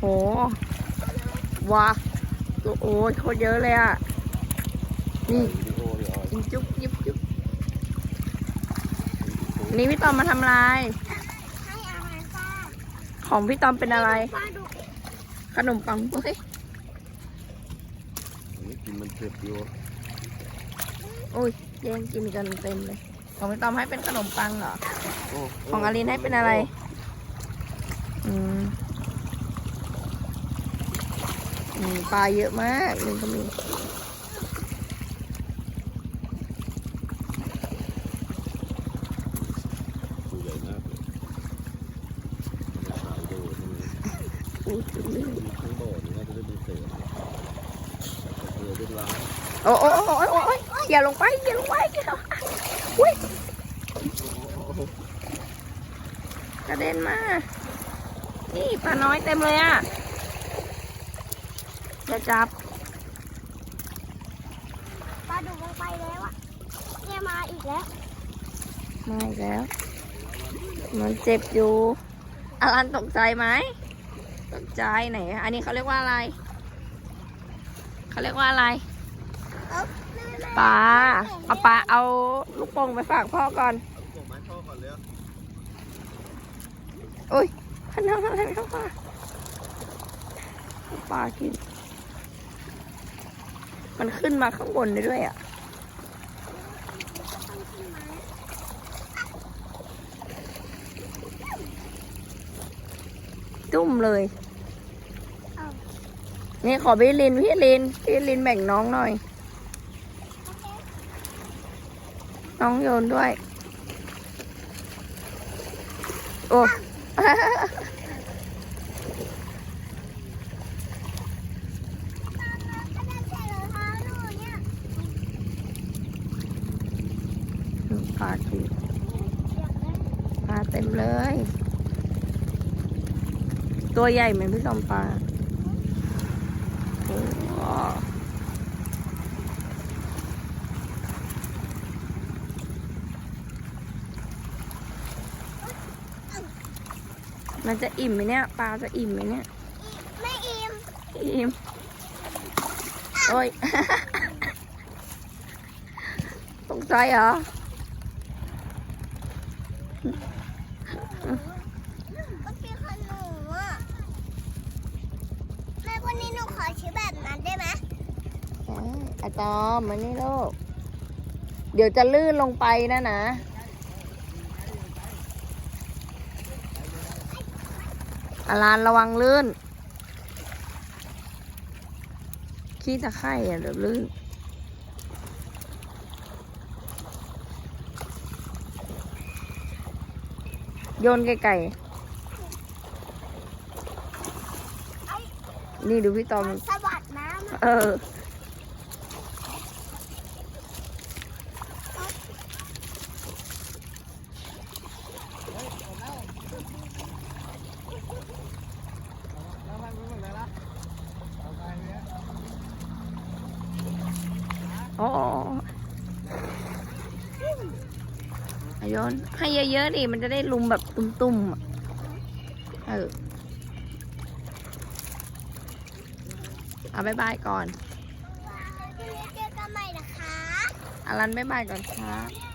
โหว้าตัวโอ้ยโคตรเยอะเลยอะ นี่วิดีโอเดี๋ยวเอากินจุ๊บยิบจุ๊บนี่พี่ตอมมาทำอะไรให้อาหารปลาของพี่ตอมเป็นอะไรปลาดุกขนมปังเฮ้ยอันนี้กินมันเผ็ดอยู่โอ้ยแย่งกินกันเต็มเลย ของพี่ตอมให้เป็นขนมปังเหรอโอ้ของอลินให้เป็นอะไร อืมอืม ปลาเยอะมากนี่ก็มีตัวใหญ่มากเลยถ่ายดูนี่อู้จุดเลยมีข้างบ่อน่าจะได้ดูเศษเรือเป็นล้านโอ้โอ้โอ้โอ้โอ้โอ้ยอย่าลงไปอย่าลงไป อย่าลงไปอุ้ยกระเด็นมา นี่ปลาน้อยเต็มเลยอะ อย่าจับปลาดุกลงไปแล้วอะเนี่ยมาอีกแล้ว มาอีกแล้ว มันเจ็บอยู่อารันตกใจไหมตกใจไหน อันนี้เขาเรียกว่าอะไร เขาเรียกว่าอะไรเอ้าปลาเอาปลาเอาลูกโป่งไปฝากพ่อก่อนส่งไม้พ่อก่อนเลยอุ้ยพันน้ำอะไรเข้ามาปลากิน มันขึ้นมาข้างบนได้ด้วยอะจุ่มเลย นี่ขอพี่ลินพี่ลินพี่ลินแบ่งน้องหน่อย น้องโยนด้วย โอ้ ก็ได้ใส่รองเท้าหนูเนี่ย ปลากินอยากได้ปลาเต็มเลย ตัวใหญ่เหมือนพี่สมปลาโอ้มันจะอิ่มไหมเนี่ย ปลาจะอิ่มไหมเนี่ย ไม่อิ่ม อิ่ม โอ้ย ตกใจเหรอ ก็คือขนมอะแม่วันนี้หนูขอชื่อแบบนั้นได้ไหมอะตอมมานี่ลูก เดี๋ยวจะลื่นลงไปนะนะอารานระวังลื่น ขี้ตะไคร่อะเดี๋ยวลื่น โยนไก่ๆนี่ดูพี่ตอมมันสะบัดน้ำอะเออโอ้โอ้ โอ้อะโยนให้เยอะๆดิมันจะได้ลุมแบบตุ้มๆอะเออเอาบายบายก่อนทีนี้เจอกันใหม่นะคะอารันบายบายก่อนครับ